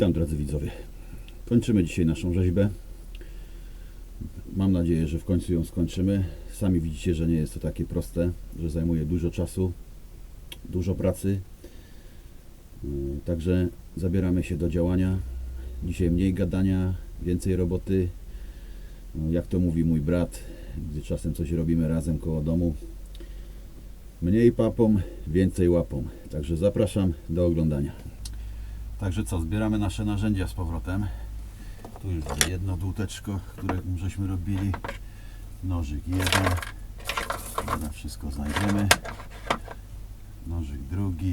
Witam drodzy widzowie. Kończymy dzisiaj naszą rzeźbę. Mam nadzieję, że w końcu ją skończymy. Sami widzicie, że nie jest to takie proste, że zajmuje dużo czasu, dużo pracy. Yy, Także zabieramy się do działania. Dzisiaj mniej gadania, więcej roboty. No, Jak to mówi mój brat, gdy czasem coś robimy razem koło domu. Mniej papą, więcej łapą. Także zapraszam do oglądania. Także co, zbieramy nasze narzędzia z powrotem. Tu już jedno dłuteczko, które żeśmy robili. Nożyk jeden. Dobra, wszystko znajdziemy. Nożyk drugi.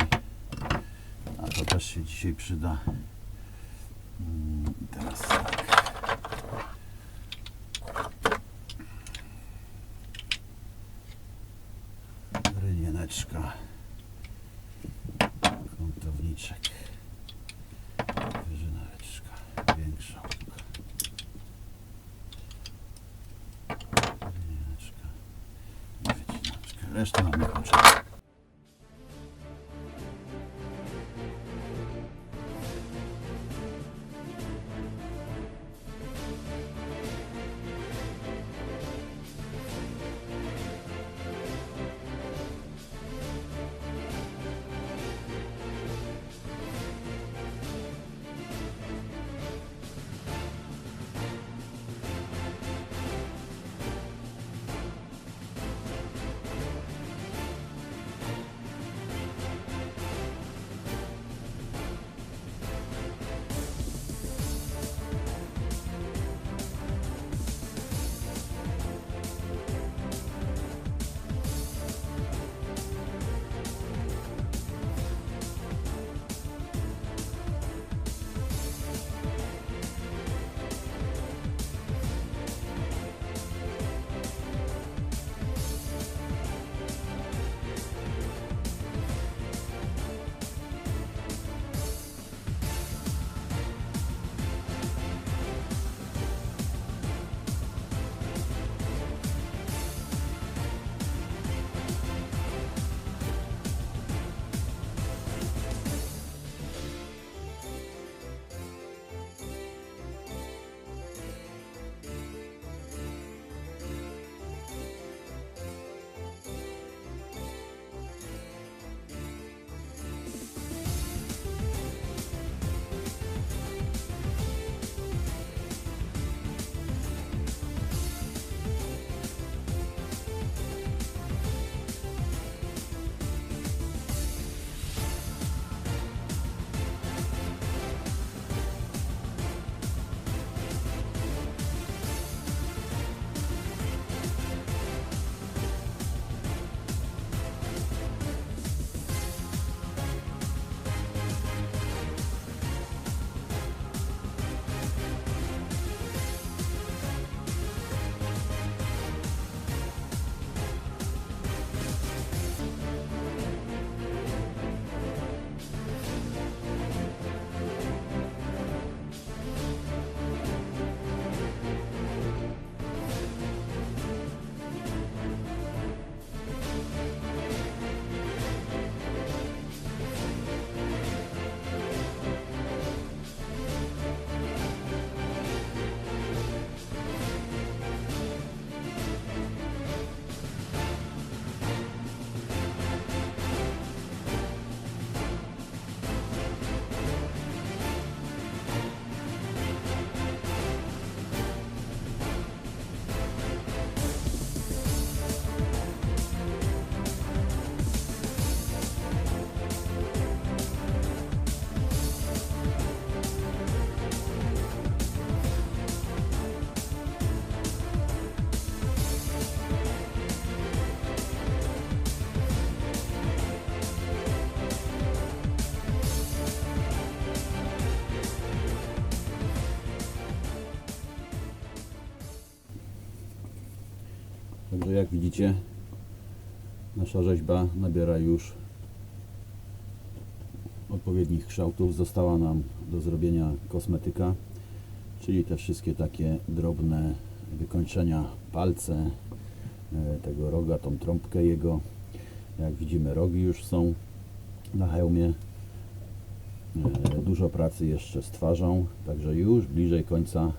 A to też się dzisiaj przyda. Mm, Teraz tak. Wycinaczka. Reszta nam nie jak widzicie, nasza rzeźba nabiera już odpowiednich kształtów. Została nam do zrobienia kosmetyka, czyli te wszystkie takie drobne wykończenia, palce e, tego roga, tą trąbkę jego. Jak widzimy, rogi już są na hełmie. E, Dużo pracy jeszcze z twarzą, także już bliżej końca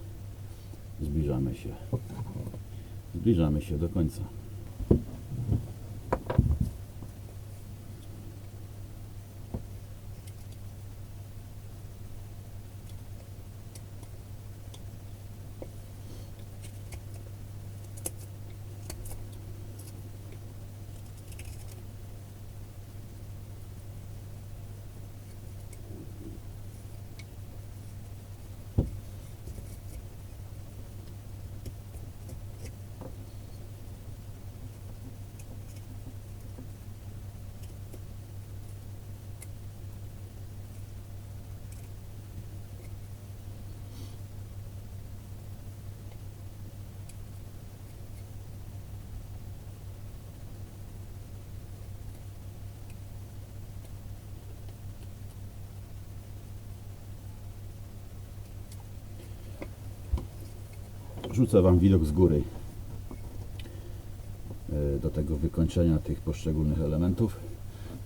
zbliżamy się. Zbliżamy się do końca. Rzucę Wam widok z góry e, do tego wykończenia tych poszczególnych elementów.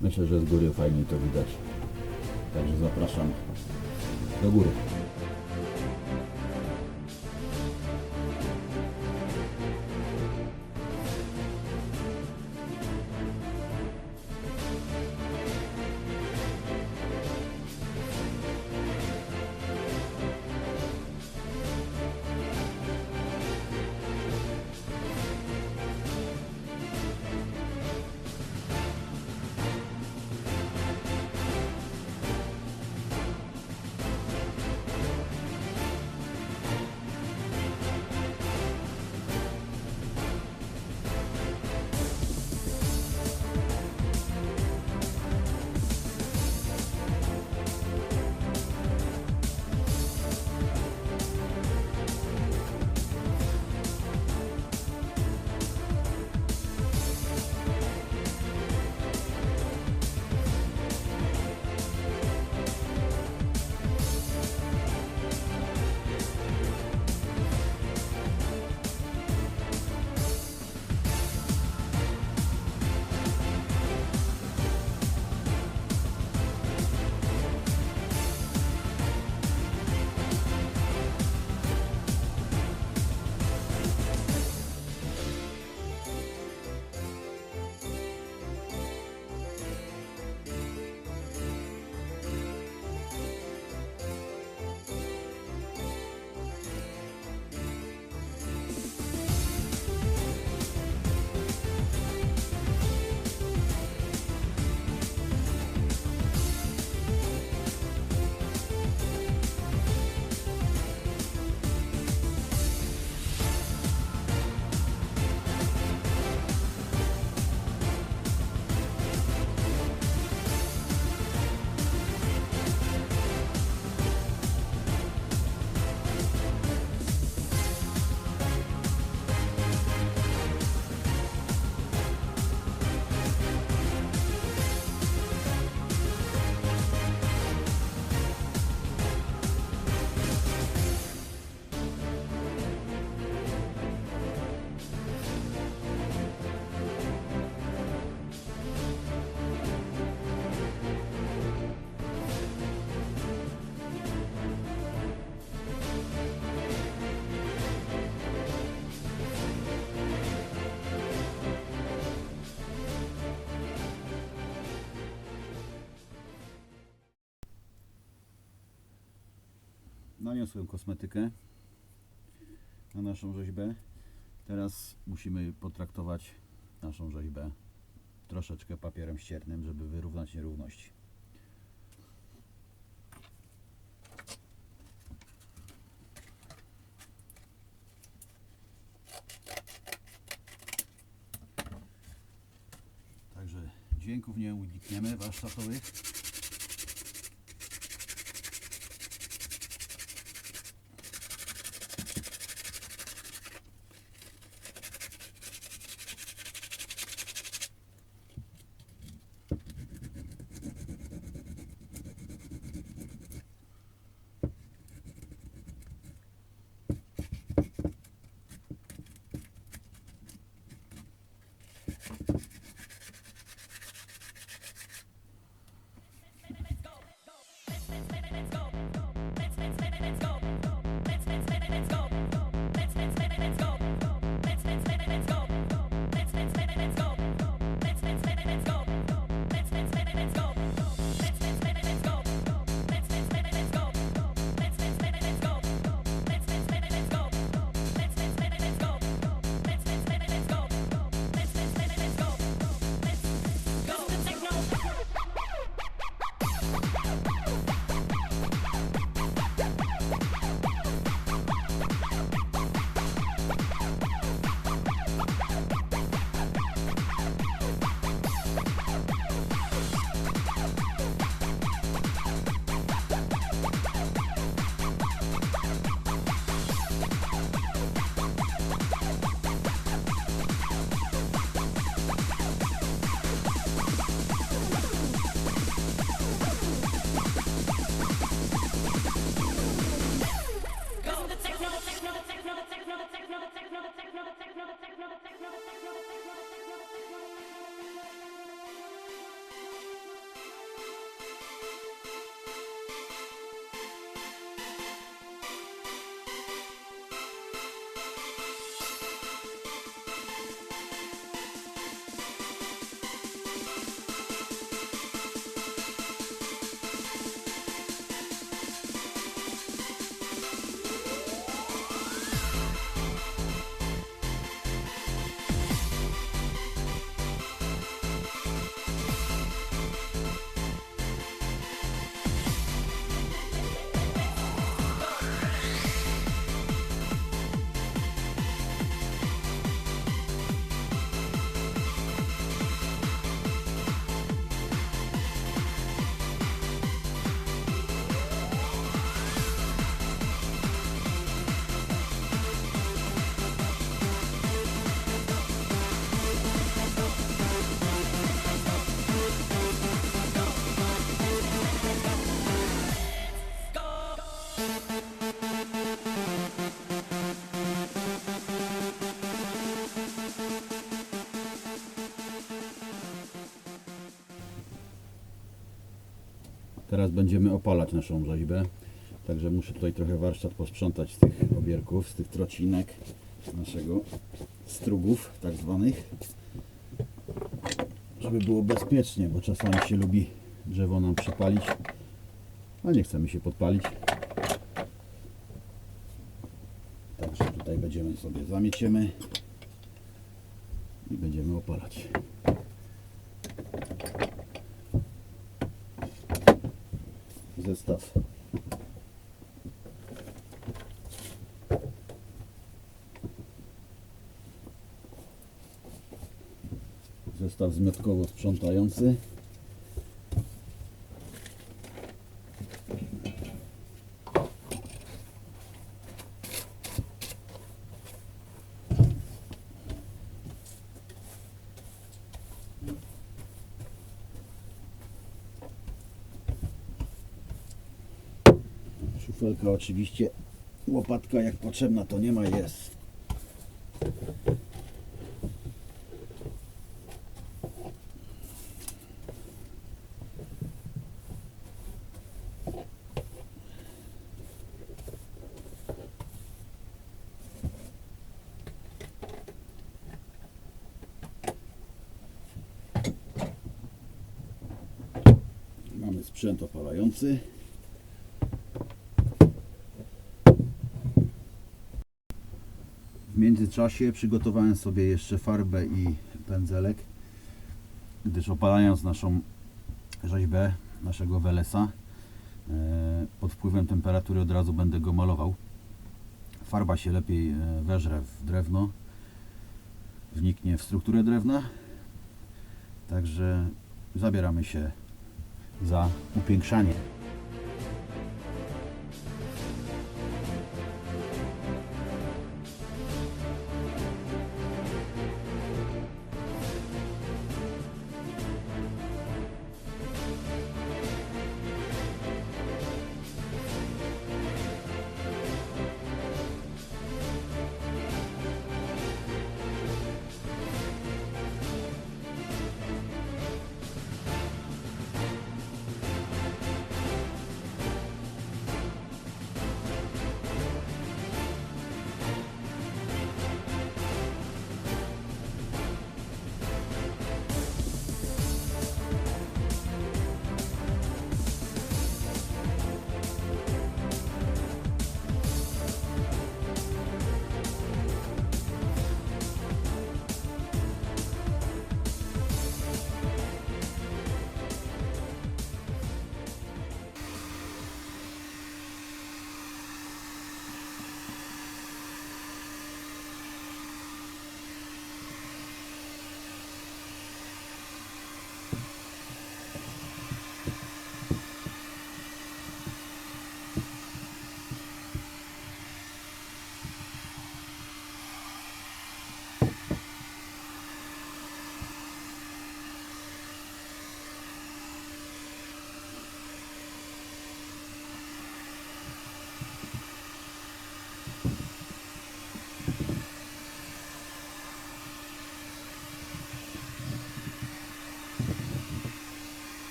Myślę, że z góry fajniej to widać. Także zapraszam do góry. Naniosłem kosmetykę na naszą rzeźbę. Teraz musimy potraktować naszą rzeźbę troszeczkę papierem ściernym, żeby wyrównać nierówności. Także dźwięków nie unikniemy warsztatowych. Teraz będziemy opalać naszą rzeźbę. Także muszę tutaj trochę warsztat posprzątać z tych obierków, z tych trocinek naszego strugów tak zwanych. Żeby było bezpiecznie, bo czasami się lubi drzewo nam przypalić, a nie chcemy się podpalić. Także tutaj będziemy sobie zamieciemy i będziemy opalać. Zestaw zestaw zmiotkowo sprzątający. Szufelka oczywiście, łopatka jak potrzebna to nie ma, jest. Mamy sprzęt opalający. W międzyczasie przygotowałem sobie jeszcze farbę i pędzelek, gdyż opalając naszą rzeźbę, naszego Welesa, e, pod wpływem temperatury od razu będę go malował. Farba się lepiej e, weżre w drewno, wniknie w strukturę drewna, także zabieramy się za upiększanie.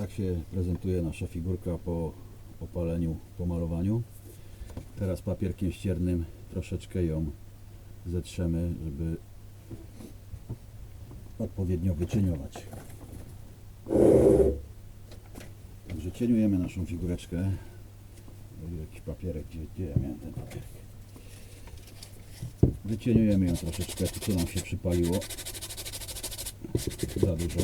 Tak się prezentuje nasza figurka po opaleniu, po malowaniu. Teraz papierkiem ściernym troszeczkę ją zetrzemy, żeby odpowiednio wycieniować. Także cieniujemy naszą figureczkę. Był Jakiś papierek, gdzie, gdzie ja miałem ten papierek. Wycieniujemy ją troszeczkę, tu co nam się przypaliło. Za dużo.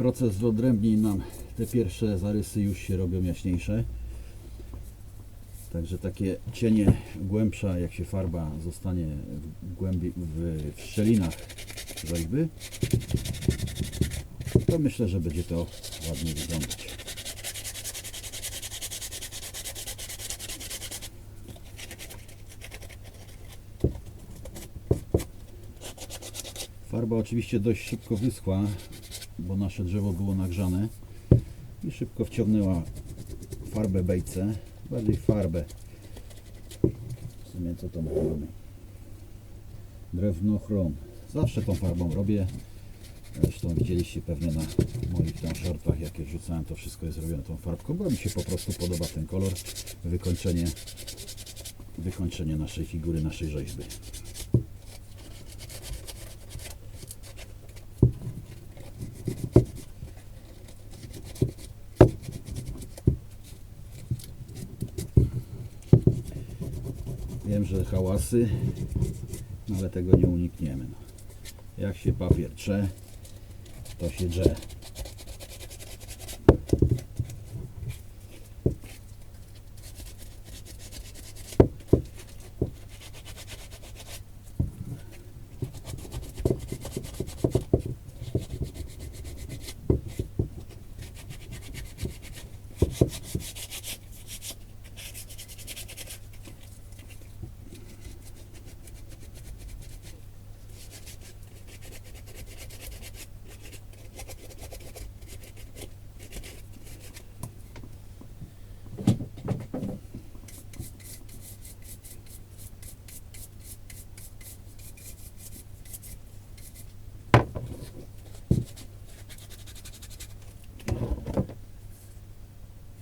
Proces wyodrębnień nam te pierwsze zarysy już się robią jaśniejsze. Także takie cienie głębsza, jak się farba zostanie w, głębi, w, w szczelinach rzeźby, to myślę, że będzie to ładnie wyglądać. Farba oczywiście dość szybko wyschła, bo nasze drzewo było nagrzane i szybko wciągnęła farbę bejce, bardziej farbę. W sumie co to mamy? Drewno chrom. Zawsze tą farbą robię. Zresztą widzieliście pewnie na moich tam shortach, jakie wrzucałem, to wszystko jest robione tą farbką, bo mi się po prostu podoba ten kolor, wykończenie, wykończenie naszej figury, naszej rzeźby. Wiem, że hałasy, no ale tego nie unikniemy. No. Jak się papier trze, to się drze.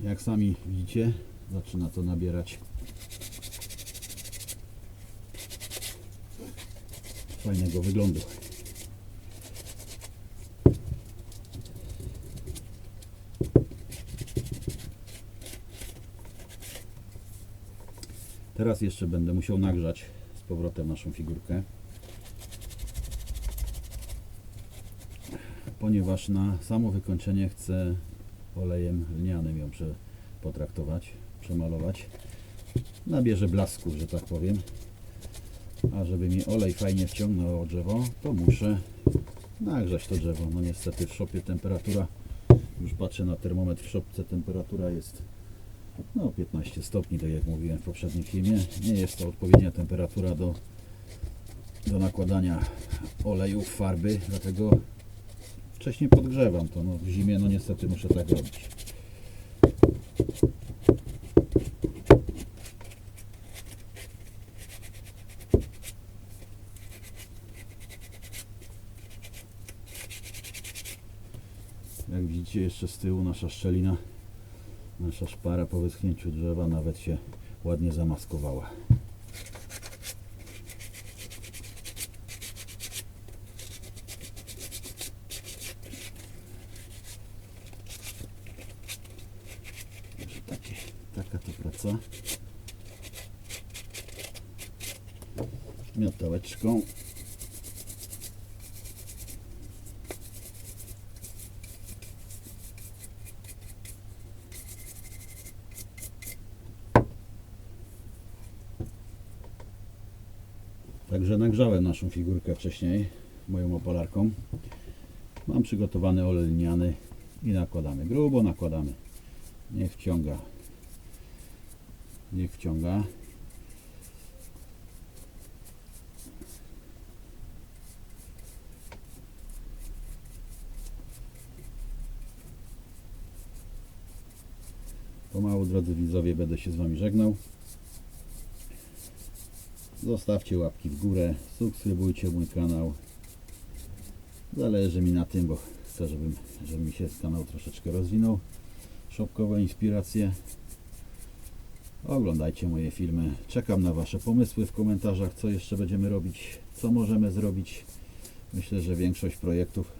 Jak sami widzicie, zaczyna to nabierać fajnego wyglądu. Teraz jeszcze będę musiał nagrzać z powrotem naszą figurkę. Ponieważ na samo wykończenie chcę olejem lnianym ją prze, potraktować, przemalować. Nabierze blasku, że tak powiem. A żeby mi olej fajnie wciągnął drzewo, to muszę nagrzać to drzewo. No niestety w szopie temperatura, już patrzę na termometr w szopce, temperatura jest no 15 stopni, tak jak mówiłem w poprzednim filmie. Nie jest to odpowiednia temperatura do, do nakładania oleju, farby, dlatego wcześniej podgrzewam to. No, w zimie no niestety muszę tak robić. Jak widzicie jeszcze z tyłu nasza szczelina, nasza szpara po wyschnięciu drzewa nawet się ładnie zamaskowała. Także takie, taka to praca. Miotałeczką. Także nagrzałem naszą figurkę wcześniej moją opalarką. Mam przygotowany olej lniany i nakładamy. Grubo nakładamy. Niech wciąga. Niech wciąga. Pomału, drodzy widzowie, będę się z Wami żegnał. Zostawcie łapki w górę, subskrybujcie mój kanał. Zależy mi na tym, bo chcę, żebym, żeby mi się kanał troszeczkę rozwinął. Szopkowe inspiracje. Oglądajcie moje filmy. Czekam na Wasze pomysły w komentarzach, co jeszcze będziemy robić, co możemy zrobić. Myślę, że większość projektów,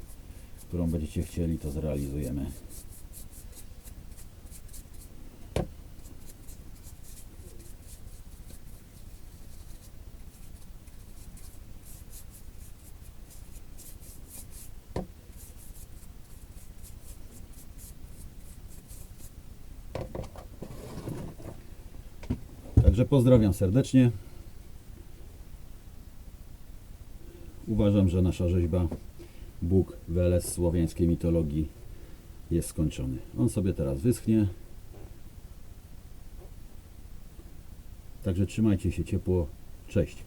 którą będziecie chcieli, to zrealizujemy. Także pozdrawiam serdecznie. Uważam, że nasza rzeźba Bóg Weles słowiańskiej mitologii jest skończony. On sobie teraz wyschnie. Także trzymajcie się ciepło. Cześć.